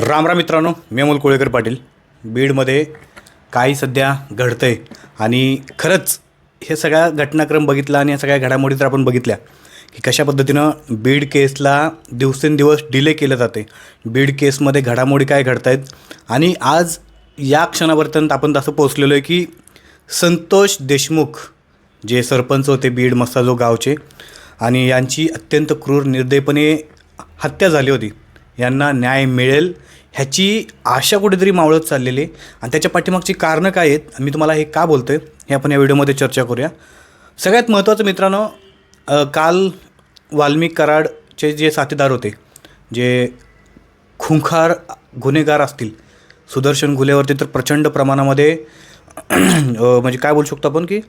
राम राम मित्रांनो मी अमोल कोळेकर पाटील. बीडमध्ये काही सध्या घडतं आहे आणि खरंच हे सगळा घटनाक्रम बघितला आणि या सगळ्या घडामोडी तर आपण बघितल्या की कशा पद्धतीनं बीड केसला दिवसेंदिवस डिले केलं जाते बीड केसमध्ये घडामोडी काय घडत आहेत आणि आज या क्षणापर्यंत आपण तसं पोचलेलो आहे की संतोष देशमुख जे सरपंच होते बीड मस्ताजो गावचे आणि यांची अत्यंत क्रूर निर्दयपणे हत्या झाली होती. यांना न्याय मिळेल ह्याची आशा कुठेतरी मावळत चाललेली आहे. आणि त्याच्या पाठीमागची कारणं काय आहेत मी तुम्हाला हे का बोलतो आहे हे आपण या व्हिडिओमध्ये चर्चा करूया. सगळ्यात महत्त्वाचं मित्रांनो काल वाल्मिक कराडचे जे साथीदार होते जे खुंखार गुन्हेगार असतील सुदर्शन घुलेवरती तर प्रचंड प्रमाणामध्ये म्हणजे काय बोलू शकतो आपण की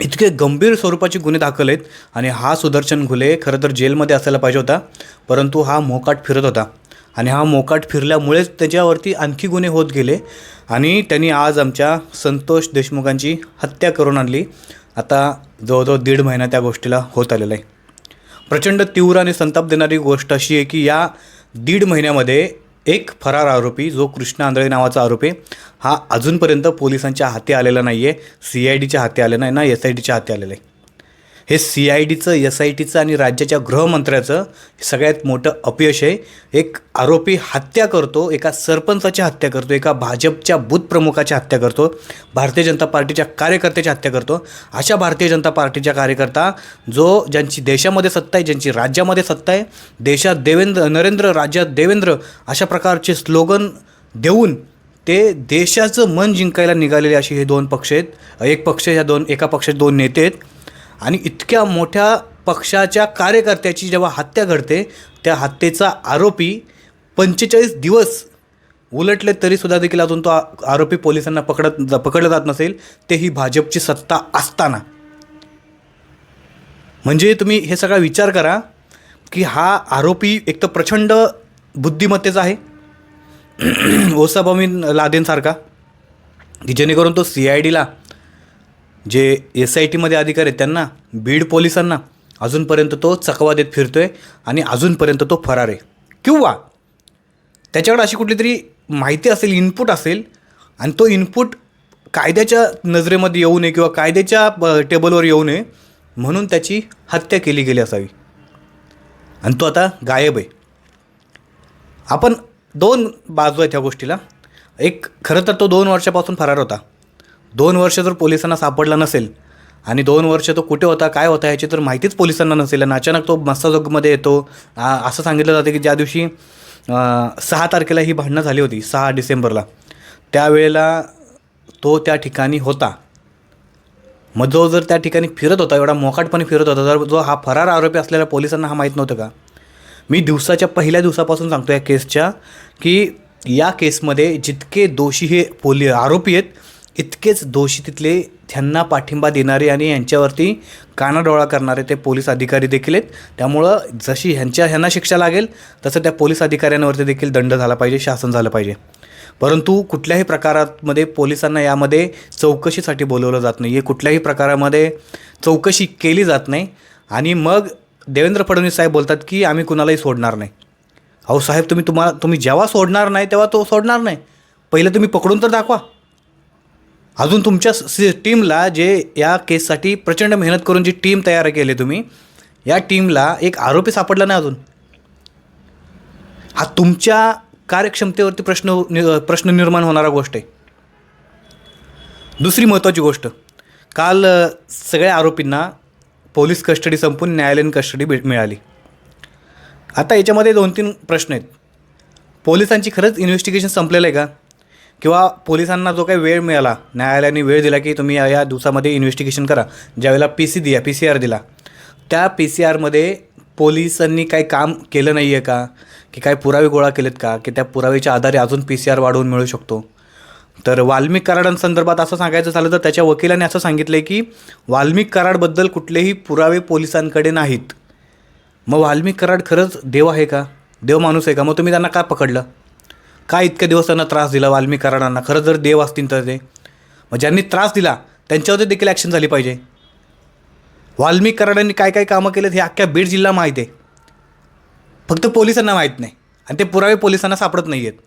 इतके गंभीर स्वरूपाचे गुन्हे दाखल आहेत आणि हा सुदर्शन घुले खरं तर जेलमध्ये असायला पाहिजे होता परंतु हा मोकाट फिरत होता. आणि हा मोकाट फिरल्यामुळेच त्याच्यावरती आणखी गुन्हे होत गेले. आणि त्यांनी आज आमच्या संतोष देशमुखांची हत्या करून आणली. आता जवळजवळ दीड महिना त्या गोष्टीला होत आलेला आहे. प्रचंड तीव्र आणि संताप देणारी गोष्ट अशी आहे की या दीड महिन्यामध्ये एक फरार आरोपी जो कृष्ण आंधळे नावाचा आरोपी आहे, हा अजूनपर्यंत पोलिसांच्या हाती आलेला नाही आहे सी आय डीच्या हाती आलेला नाही ना एस आय डीच्या हाती आलेला आहे. हे सी आय डीचं एस आय टीचं आणि राज्याच्या गृहमंत्र्याचं सगळ्यात मोठं अपयश आहे. एक आरोपी हत्या करतो एका सरपंचाची हत्या करतो एका भाजपच्या बूथप्रमुखाची हत्या करतो भारतीय जनता पार्टीच्या कार्यकर्त्याची हत्या करतो. अशा भारतीय जनता पार्टीच्या कार्यकर्ता जो ज्यांची देशामध्ये सत्ता आहे ज्यांची राज्यामध्ये सत्ता आहे देशात देवेंद्र नरेंद्र राज्यात देवेंद्र अशा प्रकारचे स्लोगन देऊन ते देशाचं मन जिंकायला निघालेले असे हे दोन पक्ष आहेत. एक पक्ष ह्या दोन एका पक्षात दोन नेते आहेत. आणि इतक्या मोठ्या पक्षाच्या कार्यकर्त्याची जेव्हा हत्या घडते त्या हत्येचा आरोपी पंचेचाळीस दिवस उलटले तरीसुद्धा देखील अजून तो आरोपी पोलिसांना पकडत पकडलं जात नसेल. ते ही भाजपची सत्ता असताना. म्हणजे तुम्ही हे सगळा विचार करा की हा आरोपी एक तर प्रचंड बुद्धिमत्तेचा आहे. ओसाबामीन लादेनसारखा की जेणेकरून तो सी आय डीला जे एस आय टीमध्ये अधिकारी आहेत त्यांना बीड पोलिसांना अजूनपर्यंत तो चकवा देत फिरतो आहे आणि अजूनपर्यंत तो फरार आहे. किंवा त्याच्याकडे अशी कुठली तरी माहिती असेल इनपुट असेल आणि तो इनपुट कायद्याच्या नजरेमध्ये येऊ नये किंवा कायद्याच्या ब- टेबलवर येऊ नये म्हणून त्याची हत्या केली गेली असावी. आणि तो आता गायब आहे. आपण दोन बाजू आहेत ह्या गोष्टीला. एक खरं तर तो दोन वर्षापासून फरार होता. दोन वर्ष जर पोलिसांना सापडला नसेल आणि दोन वर्ष तो कुठे होता काय होता याची तर माहितीच पोलिसांना नसेल आणि अचानक तो मस्ताजोगमध्ये येतो. असं सांगितलं जातं की ज्या दिवशी सहा तारखेला ही भांडणं झाली होती सहा डिसेंबरला. त्यावेळेला तो त्या ठिकाणी होता. मग जो जर त्या ठिकाणी फिरत होता एवढा मोकाटपणे फिरत होता तर जो हा फरार आरोपी असलेल्या पोलिसांना हा माहीत नव्हतं का? मी दिवसाच्या पहिल्या दिवसापासून सांगतो या केसच्या की या केसमध्ये जितके दोषी हे पोली आरोपी आहेत इतकेच दोषी तिथले त्यांना पाठिंबा देणारे आणि यांच्यावरती कानाडोळा करणारे ते पोलीस अधिकारी देखील आहेत. त्यामुळं जशी ह्यांच्या ह्यांना शिक्षा लागेल तसं त्या पोलीस अधिकाऱ्यांवरती देखील दंड झाला पाहिजे शासन झालं पाहिजे. परंतु कुठल्याही प्रकारामध्ये पोलिसांना यामध्ये चौकशीसाठी बोलवलं जात नाही आहे कुठल्याही प्रकारामध्ये चौकशी केली जात नाही. आणि मग देवेंद्र फडणवीस साहेब बोलतात की आम्ही कुणालाही सोडणार नाही. अहो साहेब तुम्ही तुम्हाला तुम्ही जेव्हा सोडणार नाही तेव्हा तो सोडणार नाही. पहिलं तुम्ही पकडून तर दाखवा. अजून तुमच्या सी टीमला जे या केससाठी प्रचंड मेहनत करून जी टीम तयार केली तुम्ही या टीमला एक आरोपी सापडला नाही अजून? हा तुमच्या कार्यक्षमतेवरती प्रश्न नि- प्रश्न निर्माण होणारा गोष्ट आहे. दुसरी महत्त्वाची गोष्ट काल सगळ्या आरोपींना पोलीस कस्टडी संपून न्यायालयीन कस्टडी भेट मिळाली. आता याच्यामध्ये दोन तीन प्रश्न आहेत. पोलिसांची खरंच इन्व्हेस्टिगेशन संपलेलं आहे का? किंवा पोलिसांना जो काही वेळ मिळाला न्यायालयाने वेळ दिला की तुम्ही या दिवसामध्ये इन्व्हेस्टिगेशन करा. ज्यावेळेला पी सी दिया पी सी आर दिला. त्या पी सी आरमध्ये पोलिसांनी काही काम केलं नाही आहे का? की काय पुरावे गोळा केलेत का? की त्या पुराव्याच्या आधारे अजून पी सी आर वाढवून मिळू शकतो? तर वाल्मिक कराडांसंदर्भात असं सांगायचं झालं तर त्याच्या वकिलाने असं सांगितलं आहे की वाल्मिक कराडबद्दल कुठलेही पुरावे पोलिसांकडे नाहीत. मग वाल्मिक कराड खरंच देव आहे का? देव माणूस आहे का? मग तुम्ही त्यांना का पकडलं? का इतक्या दिवस त्यांना त्रास दिला वाल्मिकाराणांना खरं जर देव असतील तर ते. मग ज्यांनी त्रास दिला त्यांच्यावरती देखील ॲक्शन झाली पाहिजे. वाल्मिकाराणांनी काय काय कामं केलेत हे अख्ख्या बीड जिल्हा माहीत आहे. फक्त पोलिसांना माहीत नाही. आणि ते पुरावे पोलिसांना सापडत नाही आहेत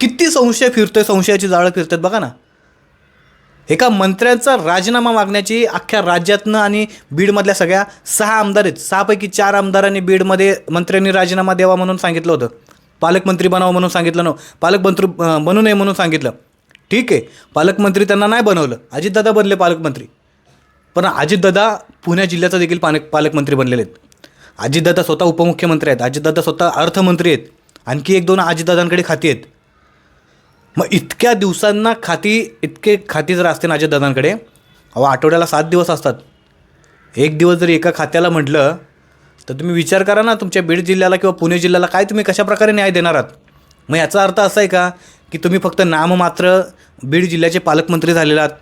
किती संशय फिरतोय संशयाची जाळं फिरतात बघा ना. एका मंत्र्यांचा राजीनामा मागण्याची अख्ख्या राज्यातनं आणि बीडमधल्या सगळ्या सहा आमदार आहेत. सहापैकी चार आमदारांनी बीडमध्ये मंत्र्यांनी राजीनामा द्यावा म्हणून सांगितलं होतं. पालकमंत्री बनावं म्हणून सांगितलं नव्हतं पालकमंत्री बनू नये म्हणून सांगितलं. ठीक आहे. पालकमंत्री त्यांना नाही बनवलं. अजितदादा बनले पालकमंत्री. पण अजितदादा पुणे जिल्ह्याचा देखील पालक पालकमंत्री बनलेले आहेत. अजितदादा स्वतः उपमुख्यमंत्री आहेत. अजितदादा स्वतः अर्थमंत्री आहेत. आणखी एक दोन अजितदादांकडे खाती आहेत. मग इतक्या दिवसांना खाती इतके खाती जर असते ना अजितदादांकडे. अहो आठवड्याला सात दिवस असतात. एक दिवस जर एका खात्याला म्हटलं तर तुम्ही विचार करा ना तुमच्या बीड जिल्ह्याला किंवा पुणे जिल्ह्याला काय तुम्ही कशा प्रकारे न्याय देणार आहात? मग याचा अर्थ असा आहे का की तुम्ही फक्त नाममात्र बीड जिल्ह्याचे पालकमंत्री झालेला आहात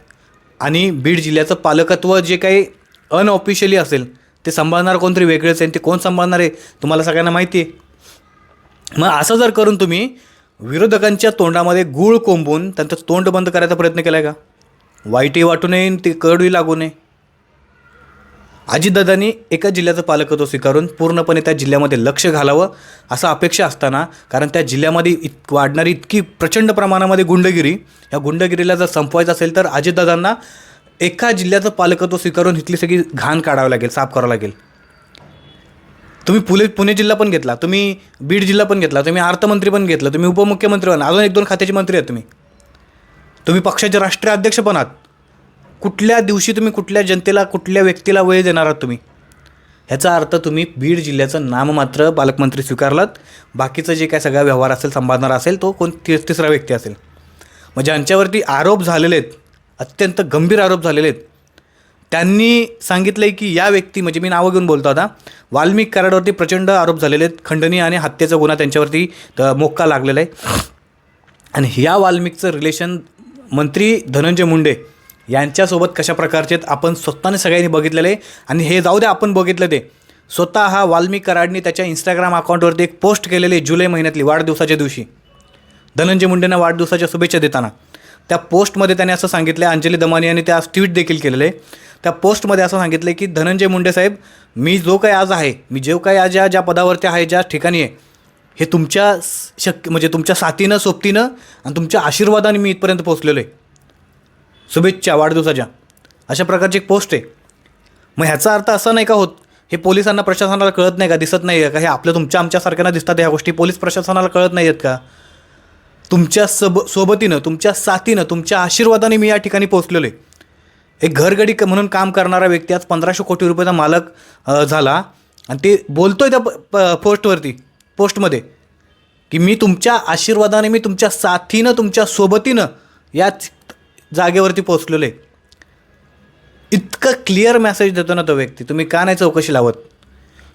आणि बीड जिल्ह्याचं पालकत्व जे काही अनऑफिशियली असेल ते सांभाळणार कोणतरी वेगळेच आहे ते कोण सांभाळणार आहे तुम्हाला सगळ्यांना माहिती आहे. मग असं जर करून तुम्ही विरोधकांच्या तोंडामध्ये गूळ कोंबून त्यांचं तोंड बंद करायचा प्रयत्न केला आहे का? वाईटही वाटू नये आणि ते कडवी लागू नये. अजितदादांनी एका जिल्ह्याचं पालकत्व स्वीकारून पूर्णपणे त्या जिल्ह्यामध्ये लक्ष घालावं असं अपेक्षा असताना कारण त्या जिल्ह्यामध्ये इत वाढणारी इतकी प्रचंड प्रमाणामध्ये गुंडगिरी या गुंडगिरीला जर संपवायचं असेल तर अजितदादांना एका जिल्ह्याचं पालकत्व स्वीकारून इथली सगळी घाण काढावं लागेल साफ करावं लागेल. तुम्ही पुले पुणे जिल्हा पण घेतला तुम्ही बीड जिल्हा पण घेतला तुम्ही अर्थमंत्री पण घेतलं तुम्ही उपमुख्यमंत्री पण अजून एक दोन खात्याचे मंत्री आहेत तुम्ही. तुम्ही पक्षाचे राष्ट्रीय अध्यक्ष पण आहात. कुठल्या दिवशी तुम्ही कुठल्या जनतेला कुठल्या व्यक्तीला वेळ देणार आहात तुम्ही? ह्याचा अर्थ तुम्ही बीड जिल्ह्याचं नाममात्र पालकमंत्री स्वीकारलात. बाकीचं जे काय सगळा व्यवहार असेल सांभाळणारा असेल तो कोण ति तिसरा व्यक्ती असेल. मग ज्यांच्यावरती आरोप झालेले आहेत अत्यंत गंभीर आरोप झालेले आहेत त्यांनी सांगितलं आहे की या व्यक्ती म्हणजे मी नावं घेऊन बोलतो आता वाल्मिक कराडवरती प्रचंड आरोप झालेले आहेत खंडणी आणि हत्येचा गुन्हा त्यांच्यावरती मोक्का लागलेला आहे. आणि ह्या वाल्मिकचं रिलेशन मंत्री धनंजय मुंडे यांच्यासोबत कशा प्रकारचे आहेत आपण स्वतःने सगळ्यांनी बघितलेलं. आहे आणि हे जाऊ द्या आपण बघितलं ते. स्वतः हा वाल्मिक कराडनी त्याच्या इंस्टाग्राम अकाउंटवरती एक पोस्ट केलेली आहे जुलै महिन्यातली वाढदिवसाच्या दिवशी. धनंजय मुंडेंना वाढदिवसाच्या शुभेच्छा देताना. त्या पोस्टमध्ये त्याने असं सांगितलं आहे अंजली दमानी यांनी त्या ट्विट देखील केलेलं आहे. त्या पोस्टमध्ये असं सांगितलं की धनंजय मुंडे साहेब मी जो काही आज आहे मी जो काही आज ज्या ज्या पदावरती आहे ज्या ठिकाणी आहे हे तुमच्या शक्य म्हणजे तुमच्या साथीनं सोबतीनं आणि तुमच्या आशीर्वादाने मी इथपर्यंत पोहोचलेलो आहे. शुभेच्छा वाढदिवसाच्या. अशा प्रकारची एक पोस्ट आहे. मग ह्याचा अर्थ असा नाही का होत हे पोलिसांना प्रशासनाला कळत नाही का दिसत नाही आहे का? हे आपल्या तुमच्या आमच्यासारख्यांना दिसतात ह्या गोष्टी पोलीस प्रशासनाला कळत नाही आहेत का? तुमच्या सब सोबतीनं तुमच्या साथीनं तुमच्या आशीर्वादाने मी या ठिकाणी पोचलेलो आहे. एक घरगडी क- म्हणून काम करणारा व्यक्ती आज पंधराशे कोटी रुपयाचा मालक झाला. आणि ते बोलतो आहे त्या प- प- पोस्टवरती पोस्टमध्ये की मी तुमच्या आशीर्वादाने मी तुमच्या साथीनं तुमच्या सोबतीनं याच जागेवरती पोचलेलो आहे. इतकं क्लिअर मेसेज देतो ना तो व्यक्ती. तुम्ही का नाही चौकशी लावत?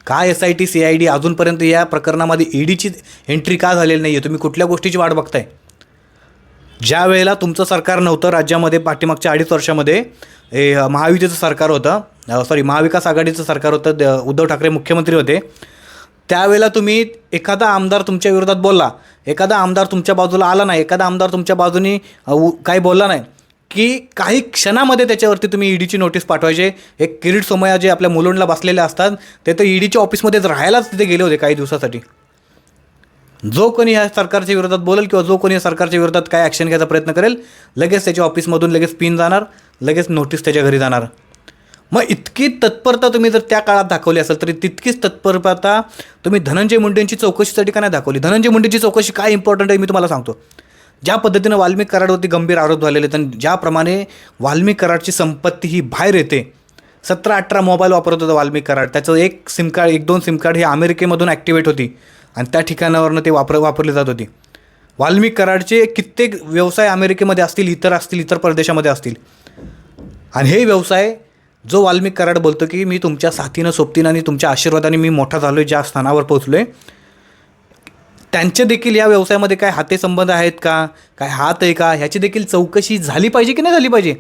का S I T C I D अजूनपर्यंत या प्रकरणामध्ये ईडीची एंट्री का झालेली नाही आहे तुम्ही कुठल्या गोष्टीची वाट बघताय? ज्या वेळेला तुमचं सरकार नव्हतं राज्यामध्ये पाठीमागच्या अडीच वर्षामध्ये हे महायुतीचं सरकार होतं सॉरी महाविकास आघाडीचं सरकार होतं द- उद्धव ठाकरे मुख्यमंत्री होते त्यावेळेला तुम्ही एखादा आमदार तुमच्या विरोधात बोलला. एखादा आमदार तुमच्या बाजूला आला नाही. एखादा आमदार तुमच्या बाजूनी उ- काही बोलला नाही. की काही क्षणामध्ये त्याच्यावरती तुम्ही ईडीची नोटीस पाठवायचे. एक किरीट सोमया जे आपल्या मुलुंडला बसलेले असतात ते तर ईडीच्या ऑफिसमध्येच राहायलाच तिथे गेले होते काही दिवसासाठी. जो कोणी ह्या सरकारच्या विरोधात बोलेल किंवा जो कोणी या सरकारच्या विरोधात काय ॲक्शन घ्यायचा प्रयत्न करेल लगेच त्याच्या ऑफिसमधून लगेच पिन जाणार लगेच नोटीस त्याच्या घरी जाणार. मग इतकी तत्परता तुम्ही जर त्या काळात दाखवली असेल तरी तितकीच तत्परता तुम्ही धनंजय मुंडेंची चौकशीसाठी का नाही दाखवली? धनंजय मुंडेंची चौकशी काय इम्पॉर्टंट आहे मी तुम्हाला सांगतो. ज्या पद्धतीनं वाल्मिक कराडवरती गंभीर आरोप झालेले आहेत आणि ज्याप्रमाणे वाल्मिक कराडची संपत्ती ही बाहेर येते सतरा अठरा मोबाईल वापरत होता वाल्मिक कराड. त्याचं एक सिम कार्ड एक दोन सिम कार्ड हे अमेरिकेमधून ॲक्टिवेट होती आणि त्या ठिकाणावरनं ते वापर वापरली जात होती. वाल्मिक कराडचे कित्येक व्यवसाय अमेरिकेमध्ये असतील इतर असतील इतर प्रदेशामध्ये असतील. आणि हे व्यवसाय जो वाल्मिक कराड बोलतो की मी तुमच्या साथीनं सोबतीनं आणि तुमच्या आशीर्वादाने मी मोठा झालो आहे ज्या स्थानावर पोहोचलो आहे त्यांचे देखील या व्यवसायामध्ये काय हातेसंबंध आहेत का? काय हात आहे का? ह्याची देखील चौकशी झाली पाहिजे की नाही झाली पाहिजे?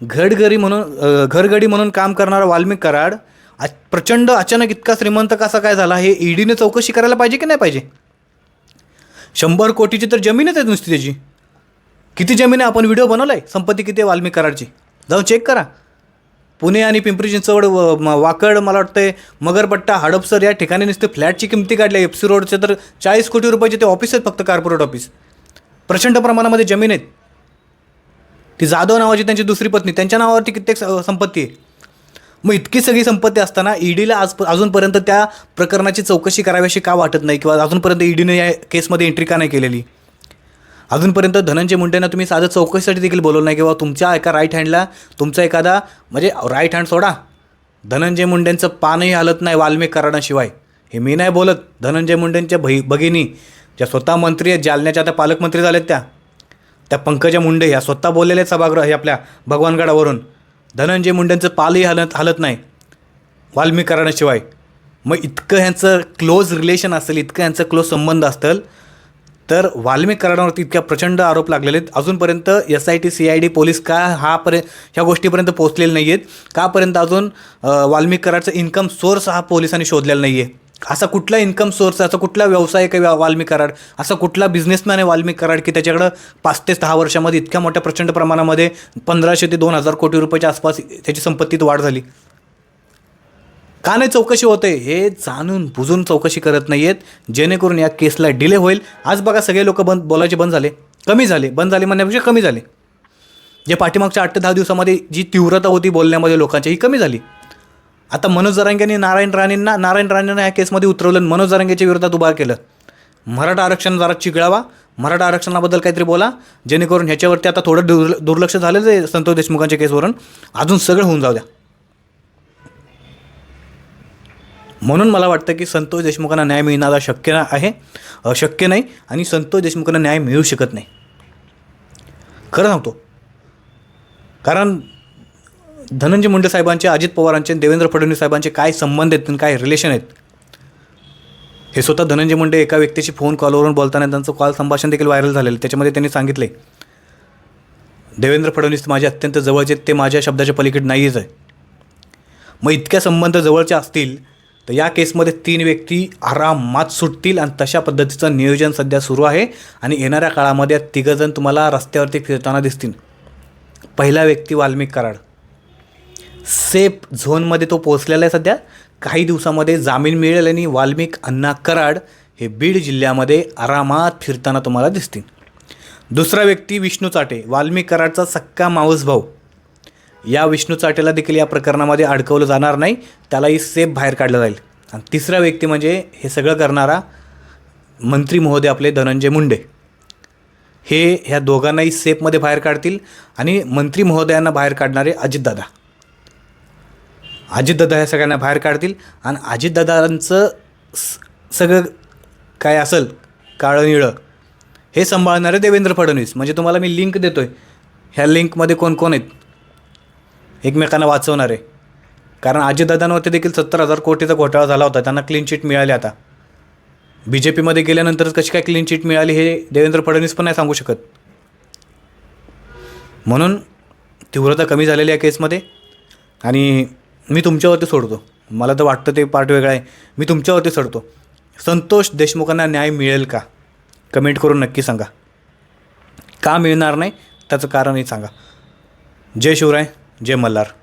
घडघरी म्हणून घरघडी घरगडी म्हणून काम करणारा वाल्मिक कराड प्रचंड अचानक इतका श्रीमंत कसा काय झाला हे ईडीने चौकशी करायला पाहिजे की नाही पाहिजे? शंभर कोटीची तर जमीनच आहे नुसती त्याची. किती जमीन आहे? आपण व्हिडिओ बनवला आहे संपत्ती किती आहे वाल्मिक कराडची? जाऊन चेक करा. पुणे आणि पिंपरी चिंचवड व- वाकड मला वाटतं मगरपट्टा हडपसर या ठिकाणी नुसते फ्लॅटची किमती काढल्या एफ सी रोडचे तर चाळीस कोटी रुपयाचे ते ऑफिस आहेत फक्त कार्पोरेट ऑफिस प्रचंड प्रमाणामध्ये जमीन आहेत. ती जाधव नावाची त्यांची दुसरी पत्नी त्यांच्या नावावरती कित्येक स- संपत्ती आहे. मग इतकी सगळी संपत्ती असताना ईडीला आज अजूनपर्यंत त्या प्रकरणाची चौकशी करावी अशी का वाटत नाही? किंवा अजूनपर्यंत ईडीने या केसमध्ये एंट्री का नाही केलेली? अजूनपर्यंत धनंजय मुंडेंना तुम्ही साधं चौकशीसाठी देखील बोलवलं नाही किंवा तुमच्या एका राईट हँडला तुमचा एखादा म्हणजे राईट हँड सोडा. धनंजय मुंडेंचं पानही हलत नाही वाल्मिक कराडाशिवाय. हे मी नाही बोलत. धनंजय मुंडेंच्या भई भगिनी ज्या स्वतः मंत्री आहेत जालन्याच्या आता पालकमंत्री झाल्यात त्या. त्या पंकजा मुंडे ह्या स्वतः बोललेल्या आहेत सभागृह हे आपल्या भगवानगडावरून. धनंजय मुंडेंचं पालही हलत हलत नाही वाल्मिक कराडाशिवाय. मग इतकं ह्यांचं क्लोज रिलेशन असेल इतकं ह्यांचं क्लोज संबंध असेल तर वाल्मिक कराडावरती इतक्या प्रचंड आरोप लागलेले आहेत अजूनपर्यंत S I T C I D police का हा पर्यंत ह्या गोष्टीपर्यंत पोहोचलेले नाही आहेत कापर्यंत अजून वाल्मिक कराडचा इन्कम सोर्स हा पोलिसांनी शोधलेला नाही आहे असा कुठला इन्कम सोर्स असा कुठला व्यवसाय आहे का वाल्मिक कराड असा कुठला बिझनेसमॅन आहे वाल्मिक कराड की त्याच्याकडं पाच ते सहा वर्षामध्ये इतक्या मोठ्या प्रचंड प्रमाणामध्ये पंधराशे ते दोन हजार कोटी रुपयाच्या आसपास त्याची संपत्तीत वाढ झाली? का नाही चौकशी होते? हे जाणून बुजून चौकशी करत नाही आहेत जेणेकरून या केसला डिले होईल. आज बघा सगळे लोक बंद बोलायचे बंद झाले. कमी झाले. बंद झाले म्हणण्यापेक्षा कमी झाले. जे पाठीमागच्या आठ ते दहा दिवसामध्ये जी तीव्रता होती बोलण्यामध्ये लोकांची ही कमी झाली. आता मनोज जरांगेंनी नारायण राणेंना नारायण राणेंना या केसमध्ये उतरवलं मनोज जरांगेच्या विरोधात उभा केलं. मराठा आरक्षण जरा चिघळावा. मराठा आरक्षणाबद्दल काहीतरी बोला. जेणेकरून ह्याच्यावरती आता थोडं दुर्ल दुर्लक्ष झालेलं आहे संतोष देशमुखांच्या केसवरून. अजून सगळं होऊन जाऊ द्या. म्हणून मला वाटतं की संतोष देशमुखांना न्याय मिळणारा शक्य आहे शक्य नाही आणि संतोष देशमुखांना न्याय मिळू शकत नाही. खरं सांगतो. कारण धनंजय मुंडे साहेबांचे अजित पवारांचे देवेंद्र फडणवीस साहेबांचे काय संबंध आहेत आणि काय रिलेशन आहेत? हे स्वतः धनंजय मुंडे एका व्यक्तीशी फोन कॉलवरून बोलताना त्यांचं कॉल संभाषण देखील व्हायरल झालेलं आहे. त्याच्यामध्ये त्यांनी सांगितले देवेंद्र फडणवीस माझे अत्यंत जवळचे आहेत, ते माझ्या शब्दाच्या पलीकडे नाहीच आहे. मग इतक्या संबंध जवळचे असतील तर या केसमध्ये तीन व्यक्ती आरामात सुटतील आणि तशा पद्धतीचं नियोजन सध्या सुरू आहे. आणि येणाऱ्या काळामध्ये तिघंजण तुम्हाला रस्त्यावरती फिरताना दिसतील. पहिला व्यक्ती वाल्मिक कराड. सेफ झोनमध्ये तो पोहोचलेला आहे सध्या. काही दिवसामध्ये जामीन मिळेल आणि वाल्मिक अण्णा कराड हे बीड जिल्ह्यामध्ये आरामात फिरताना तुम्हाला दिसतील. दुसरा व्यक्ती विष्णू चाटे. वाल्मिक कराडचा सक्का मावस भाऊ या विष्णू चाटेला देखील या प्रकरणामध्ये अडकवलं जाणार नाही. त्यालाही सेफ बाहेर काढलं जाईल. आणि तिसरा व्यक्ती म्हणजे हे सगळं करणारा मंत्री महोदय आपले धनंजय मुंडे. हे ह्या दोघांनाही सेफमध्ये बाहेर काढतील आणि मंत्री महोदयांना बाहेर काढणारे अजितदादा. अजितदादा ह्या सगळ्यांना बाहेर काढतील आणि अजितदादांचं स- सगळं काय असेल काळं निळं हे सांभाळणारे देवेंद्र फडणवीस. म्हणजे तुम्हाला मी लिंक देतो आहे ह्या लिंकमध्ये कोण कोण आहेत? एकमेकांना वाचवणारे. कारण अजितदादांवरती देखील सत्तर हजार कोटीचा घोटाळा झाला होता. त्यांना क्लीन चिट मिळाली आता. बी जे पीमध्ये गेल्यानंतरच कशी काय क्लीन चिट मिळाली हे देवेंद्र फडणवीस पण नाही सांगू शकत. म्हणून तीव्रता कमी झालेली आहे केसमध्ये. आणि मी तुमच्यावरती सोडतो. मला तर वाटतं ते पार्ट वेगळा आहे. मी तुमच्यावरती सोडतो. संतोष देशमुखांना न्याय मिळेल का? कमेंट करून नक्की सांगा. का मिळणार नाही? त्याचं कारणही सांगा. जय शिवराय. जय मल्हार.